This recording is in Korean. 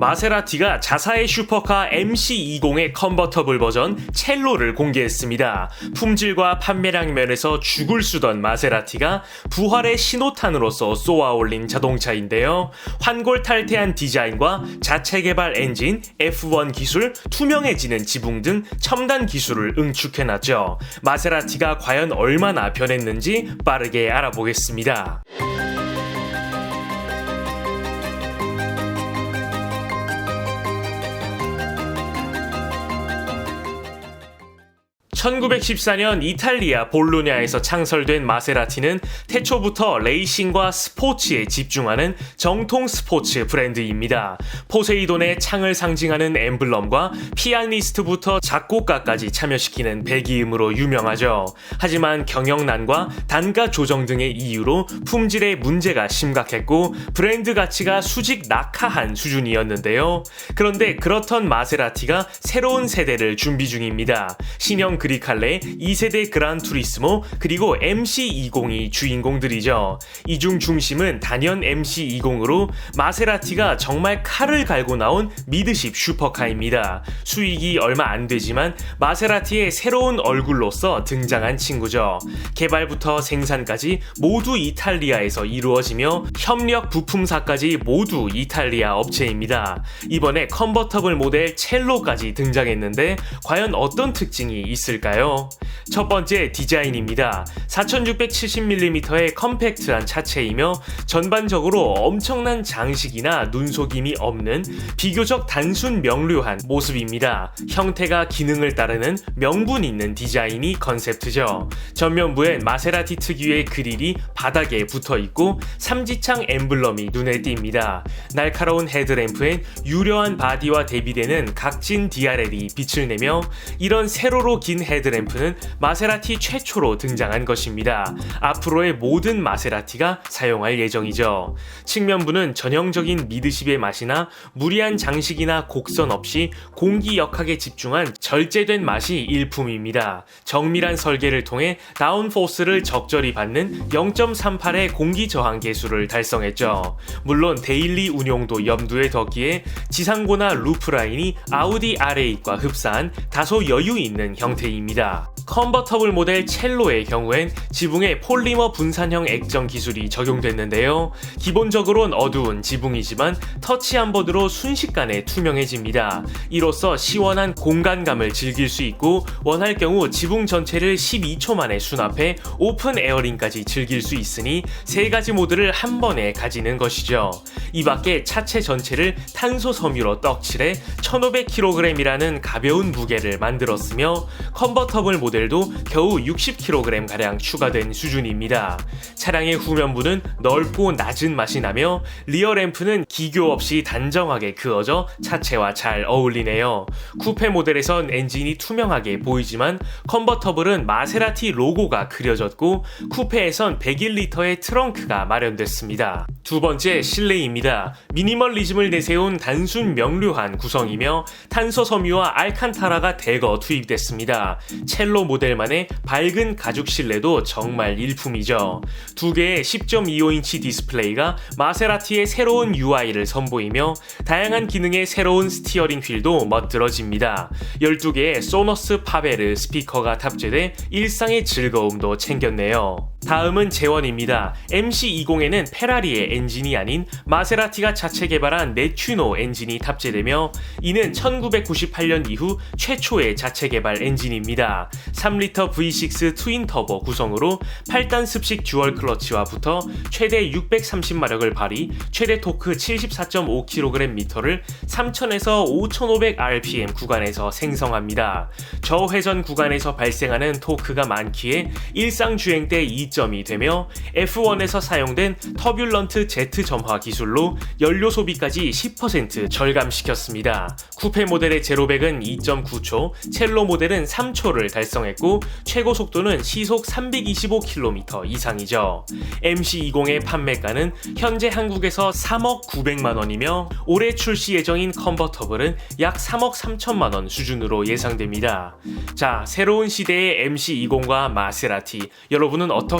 마세라티가 자사의 슈퍼카 MC20의 컨버터블 버전 첼로를 공개했습니다. 품질과 판매량 면에서 죽을 수던 마세라티가 부활의 신호탄으로서 쏘아 올린 자동차인데요. 환골탈태한 디자인과 자체 개발 엔진, F1 기술, 투명해지는 지붕 등 첨단 기술을 응축해놨죠. 마세라티가 과연 얼마나 변했는지 빠르게 알아보겠습니다. 1914년 이탈리아 볼로냐에서 창설된 마세라티는 태초부터 레이싱과 스포츠에 집중하는 정통 스포츠 브랜드입니다. 포세이돈의 창을 상징하는 엠블럼과 피아니스트부터 작곡가까지 참여시키는 배기음으로 유명하죠. 하지만 경영난과 단가 조정 등의 이유로 품질에 문제가 심각했고 브랜드 가치가 수직 낙하한 수준이었는데요. 그런데 그렇던 마세라티가 새로운 세대를 준비 중입니다. 신형 그 그리칼레 2세대 그란 투리스모 그리고 MC20이 주인공들이죠. 이 중 중심은 단연 MC20으로 마세라티가 정말 칼을 갈고 나온 미드십 슈퍼카입니다. 수익이 얼마 안 되지만 마세라티의 새로운 얼굴로서 등장한 친구죠. 개발부터 생산까지 모두 이탈리아에서 이루어지며 협력 부품사까지 모두 이탈리아 업체입니다. 이번에 컨버터블 모델 첼로까지 등장했는데 과연 어떤 특징이 있을까요? 있을까요? 첫 번째 디자인입니다. 4670mm의 컴팩트한 차체이며 전반적으로 엄청난 장식이나 눈속임이 없는 비교적 단순 명료한 모습입니다. 형태가 기능을 따르는 명분 있는 디자인이 컨셉트죠. 전면부엔 마세라티 특유의 그릴이 바닥에 붙어 있고 삼지창 엠블럼이 눈에 띕니다. 날카로운 헤드램프엔 유려한 바디와 대비되는 각진 DRL이 빛을 내며 이런 세로로 긴 헤드램프는 마세라티 최초로 등장한 것입니다. 앞으로의 모든 마세라티가 사용할 예정이죠. 측면부는 전형적인 미드십의 맛이나 무리한 장식이나 곡선 없이 공기 역학에 집중한 절제된 맛이 일품입니다. 정밀한 설계를 통해 다운포스를 적절히 받는 0.38의 공기 저항 계수를 달성했죠. 물론 데일리 운용도 염두에 뒀기에 지상고나 루프라인이 아우디 R8과 흡사한 다소 여유 있는 형태입니다. 입니다. 컨버터블 모델 첼로의 경우엔 지붕에 폴리머 분산형 액정 기술이 적용됐는데요. 기본적으로는 어두운 지붕이지만 터치한 버드로 순식간에 투명해집니다. 이로써 시원한 공간감을 즐길 수 있고 원할 경우 지붕 전체를 12초 만에 수납해 오픈 에어링까지 즐길 수 있으니 세 가지 모드를 한 번에 가지는 것이죠. 이 밖에 차체 전체를 탄소 섬유로 떡칠해 1500kg이라는 가벼운 무게를 만들었으며 컨버터블 모델 모델도 겨우 60kg가량 추가된 수준입니다. 차량의 후면부는 넓고 낮은 맛이 나며 리어 램프는 기교 없이 단정하게 그어져 차체와 잘 어울리네요. 쿠페 모델에선 엔진이 투명하게 보이지만 컨버터블은 마세라티 로고가 그려졌고 쿠페에선 101리터의 트렁크가 마련됐습니다. 두 번째 실내입니다. 미니멀리즘을 내세운 단순 명료한 구성이며 탄소 섬유와 알칸타라가 대거 투입됐습니다. 첼로 모델만의 밝은 가죽 실내도 정말 일품이죠. 두 개의 10.25인치 디스플레이가 마세라티의 새로운 UI를 선보이며 다양한 기능의 새로운 스티어링 휠도 멋들어집니다. 12개의 소너스 파베르 스피커가 탑재돼 일상의 즐거움도 챙겼네요. 다음은 재원입니다. MC20에는 페라리의 엔진이 아닌 마세라티가 자체 개발한 네튜노 엔진이 탑재되며 이는 1998년 이후 최초의 자체 개발 엔진입니다. 3리터 V6 트윈 터보 구성으로 8단 습식 듀얼 클러치와 붙어 최대 630마력을 발휘, 최대 토크 74.5kgm를 3000에서 5500rpm 구간에서 생성합니다. 저회전 구간에서 발생하는 토크가 많기에 일상 주행 때 2점이 되며 F1에서 사용된 터뷸런트 Z 점화 기술로 연료 소비까지 10% 절감시켰습니다. 쿠페 모델의 제로백은 2.9초, 첼로 모델은 3초를 달성했고 최고 속도는 시속 325km 이상이죠. MC20의 판매가는 현재 한국에서 3억 900만 원이며 올해 출시 예정인 컨버터블은 약 3억 3천만 원 수준으로 예상됩니다. 자, 새로운 시대의 MC20과 마세라티 여러분은 어떻게